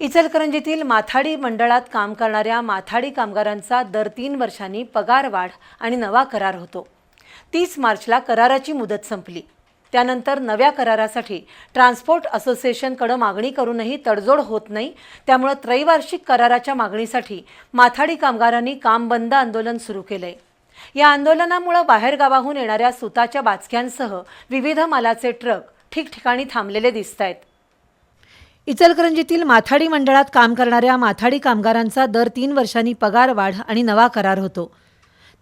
इचलकरंजीतील माथाडी मंडळात काम करणाऱ्या माथाडी कामगारांचा दर तीन वर्षांनी पगार वाढ आणि नवा करार होतो. तीस मार्चला कराराची मुदत संपली. त्यानंतर नव्या करारासाठी ट्रान्सपोर्ट असोसिएशनकडं मागणी करूनही तडजोड होत नाही. त्यामुळं त्रैवार्षिक कराराच्या मागणीसाठी माथाडी कामगारांनी काम बंद आंदोलन सुरू केलंय. या आंदोलनामुळं बाहेरगावाहून येणाऱ्या सुताच्या बाचक्यांसह विविध मालाचे ट्रक ठिकठिकाणी थांबलेले दिसत आहेत इचलकरंजीतील माथाडी मंडळात काम करणाऱ्या माथाडी कामगारांचा दर तीन वर्षांनी पगार वाढ आणि नवा करार होतो.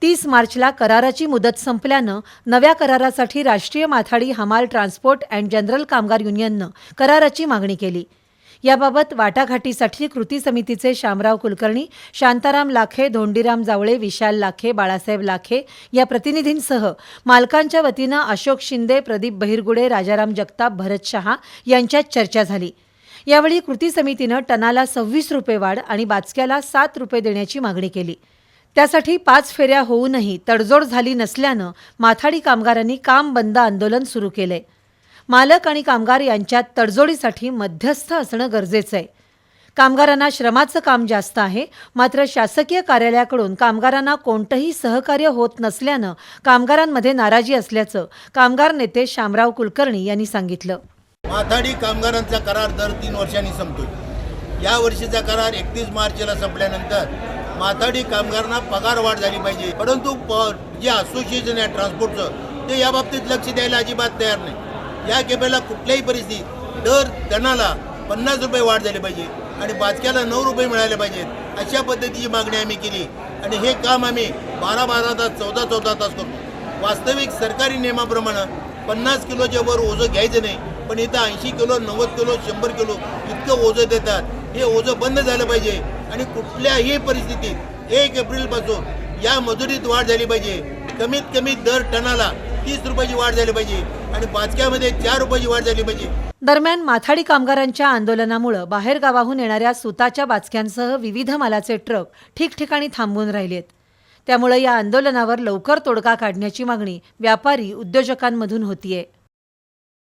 तीस मार्चला कराराची मुदत संपल्यानं नव्या करारासाठी राष्ट्रीय माथाडी हमाल ट्रान्सपोर्ट अँड जनरल कामगार युनियननं कराराची मागणी केली. याबाबत वाटाघाटीसाठी कृती समितीचे शामराव कुलकर्णी शांताराम लाखे धोंडीराम जावळे विशाल लाखे बाळासाहेब लाखे या प्रतिनिधींसह मालकांच्या वतीनं अशोक शिंदे प्रदीप बहिरगुडे राजाराम जगताप भरत शहा यांच्यात चर्चा झाली. यावेळी कृती समितीनं टनाला सव्वीस रुपये वाढ आणि बाचक्याला सात रुपये देण्याची मागणी केली. त्यासाठी पाच फेऱ्या होऊनही तडजोड झाली नसल्यानं माथाडी कामगारांनी काम बंद आंदोलन सुरू केलंय. मालक आणि कामगार यांच्यात तडजोडीसाठी मध्यस्थ असणं गरजेचं आहे कामगारांना श्रमाचं काम जास्त आहे मात्र शासकीय कार्यालयाकडून कामगारांना कोणतंही सहकार्य होत नसल्यानं कामगारांमध्ये नाराजी असल्याचं कामगार नेते शामराव कुलकर्णी यांनी सांगितलं. माथाडी कामगारांचा करार दर तीन वर्षांनी संपतो या वर्षीचा करार एकतीस मार्चला संपल्यानंतर माथाडी कामगारांना पगार वाढ झाली पाहिजे. परंतु प जे असोसिएशन आहे ट्रान्सपोर्टचं ते या बाबतीत लक्ष द्यायला अजिबात तयार नाही. या केबेला कुठल्याही परिस्थितीत दर टनाला पन्नास रुपये वाढ झाली पाहिजे आणि बाचक्याला नऊ रुपये मिळाले पाहिजेत अशा पद्धतीची मागणी आम्ही केली. आणि हे काम आम्ही बारा बारा तास चौदा चौदा तास करतो. वास्तविक सरकारी नियमाप्रमाणे पन्नास किलोच्या वर ओझं घ्यायचं नाही. पण इथं ऐंशी किलो नव्वद किलो शंभर किलो इतकं ओझं देतात. हे ओझं बंद झालं पाहिजे. आणि कुठल्याही परिस्थितीत एक एप्रिलपासून या मजुरीत वाढ झाली पाहिजे. कमीत कमी दर टनाला तीस रुपयाची वाढ झाली पाहिजे. आणि पाचक्यामध्ये चार रुपयाची वाढ झाली पाहिजे. दरम्यान माथाडी कामगारांच्या आंदोलनामुळे बाहेरगावाहून येणाऱ्या सुताच्या बाचक्यांसह विविध मालाचे ट्रक ठिकठिकाणी थांबून राहिलेत. त्यामुळे या आंदोलनावर लवकर तोडगा काढण्याची मागणी व्यापारी उद्योजकांमधून होतीये.